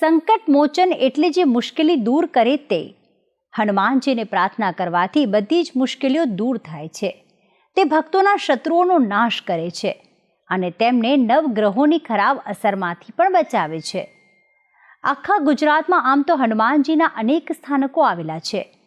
સંકટ મોચન એટલે જે મુશ્કેલી દૂર કરે તે. હનુમાનજીને પ્રાર્થના કરવાથી બધી જ મુશ્કેલીઓ દૂર થાય છે. તે ભક્તોના શત્રુઓનો નાશ કરે છે અને તેમને નવગ્રહોની ખરાબ અસરમાંથી પણ બચાવે છે. આખા ગુજરાતમાં આમ તો હનુમાનજીના અનેક સ્થાનકો આવેલા છે.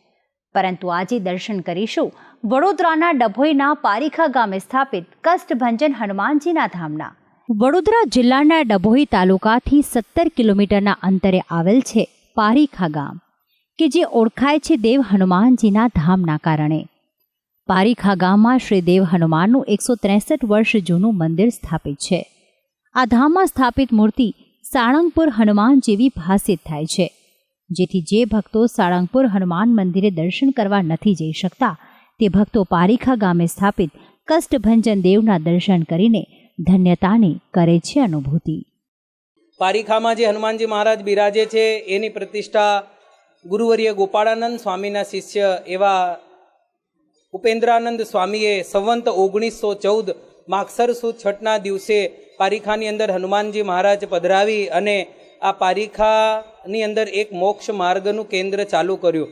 પરંતુ આજે દર્શન કરીશું વડોદરાના ડભોઈના પારીખા ગામે સ્થાપિત કષ્ટભંજન હનુમાનજીના ધામના. વડોદરા જિલ્લાના ડભોઈ તાલુકાથી સત્તર કિલોમીટરના અંતરે આવેલ છે પારીખા ગામ, કે જે ઓળખાય છે દેવ હનુમાનજીના ધામના કારણે. પારીખા ગામમાં શ્રી દેવ હનુમાનનું એકસો ત્રેસઠ વર્ષ જૂનું મંદિર સ્થાપિત છે. આ ધામમાં સ્થાપિત મૂર્તિ સાળંગપુર હનુમાન જેવી ભાષિત થાય છે, જેથી જે ભક્તો સાળંગપુર હનુમાન મંદિરે દર્શન કરવા નથી જઈ શકતા, તે ભક્તો પારીખા ગામે સ્થાપિત કષ્ટભંજન દેવના દર્શન કરીને ધન્યતાની કરે છે અનુભૂતિ. પારીખામાં જે હનુમાનજી મહારાજ બિરાજે છે, એની પ્રતિષ્ઠા ગુરુવર્ય ગોપાળાનંદ સ્વામીના શિષ્ય એવા ઉપેન્દ્રાનંદ સ્વામીએ સંવંત ઓગણીસો ચૌદ માગસર સુદ છઠના દિવસે પારીખાની અંદર હનુમાનજી મહારાજ પધરાવી અને આ પારીખાની અંદર એક મોક્ષ માર્ગનું કેન્દ્ર ચાલુ કર્યું.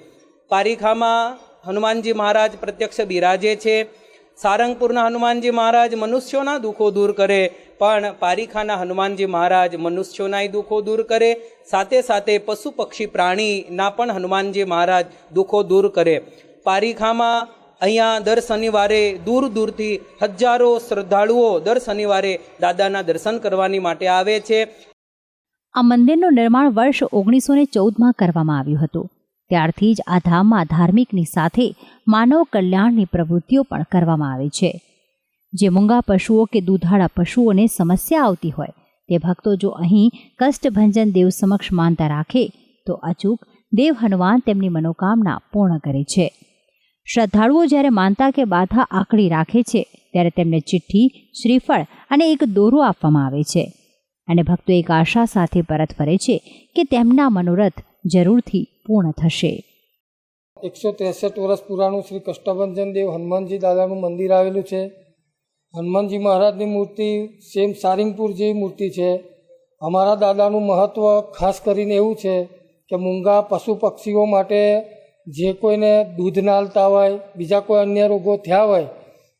પારીખામાં હનુમાનજી મહારાજ પ્રત્યક્ષ બિરાજે છે. સારંગપુરના હનુમાનજી મહારાજ મનુષ્યોના દુઃખો દૂર કરે, પણ પારીખાના હનુમાનજી મહારાજ મનુષ્યોનાય દુઃખો દૂર કરે, સાથે સાથે પશુ પક્ષી પ્રાણીના પણ હનુમાનજી મહારાજ દુઃખો દૂર કરે. પારીખામાં અહીંયા દર શનિવારે દૂર દૂરથી હજારો શ્રદ્ધાળુઓ દર શનિવારે દાદાના દર્શન કરવાની માટે આવે છે. આ મંદિરનું નિર્માણ વર્ષ ઓગણીસો ચૌદમાં કરવામાં આવ્યું હતું. ત્યારથી જ આ ધામમાં ધાર્મિકની સાથે માનવ કલ્યાણની પ્રવૃત્તિઓ પણ કરવામાં આવે છે. જે મૂંગા પશુઓ કે દૂધાળા પશુઓને સમસ્યા આવતી હોય, તે ભક્તો જો અહીં કષ્ટભંજન દેવ સમક્ષ માનતા રાખે, તો અચૂક દેવ હનુમાન તેમની મનોકામના પૂર્ણ કરે છે. શ્રદ્ધાળુઓ જ્યારે માનતા કે બાધા આકડી રાખે છે, ત્યારે તેમને ચિઠ્ઠી, શ્રીફળ અને એક દોરો આપવામાં આવે છે. અને ભક્તો એક આશા સાથે પરત ફરે છે કે તેમના મનોરથ જરૂરથી પૂર્ણ થશે. એકસો ત્રેસઠ વર્ષ પુરાણું શ્રી કષ્ટભંજન દેવ હનુમાનજી દાદાનું મંદિર આવેલું છે. હનુમાનજી મહારાજની મૂર્તિ સેમ સારિંગપુર જેવી મૂર્તિ છે. અમારા દાદાનું મહત્ત્વ ખાસ કરીને એવું છે કે મૂંગા પશુ પક્ષીઓ માટે જે કોઈને દૂધ ના આલતા હોય, બીજા કોઈ અન્ય રોગો થયા હોય,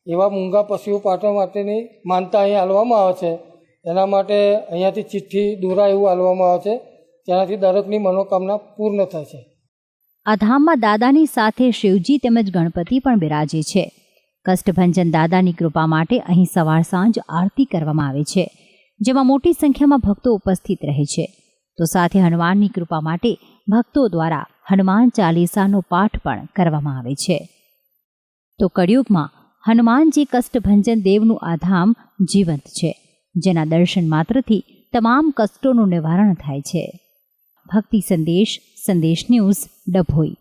એવા મૂંગા પશુઓ પાટવા માટેની માનતા અહીં હાલવામાં આવે છે. એના માટે અહીંયાથી ચિઠ્ઠી દોરા એવું હાલવામાં આવે છે. તેનાથી દરેકની મનોકામના પૂર્ણ થાય છે. આ ધામમાં દાદાની સાથે શિવજી તેમજ ગણપતિ પણ બિરાજે છે. કષ્ટભંજન દાદાની કૃપા માટે અહીં સવાર સાંજ આરતી કરવામાં આવે છે, જેમાં મોટી સંખ્યામાં ભક્તો ઉપસ્થિત રહે છે. તો સાથે હનુમાનની કૃપા માટે ભક્તો દ્વારા હનુમાન ચાલીસાનો પાઠ પણ કરવામાં આવે છે. તો કળિયુગમાં હનુમાનજી કષ્ટભંજન દેવનું આ ધામ જીવંત છે, જેના દર્શન માત્રથી તમામ કષ્ટોનું નિવારણ થાય છે. ભક્તિ સંદેશ સંદેશ ન્યૂઝ ડભોઈ.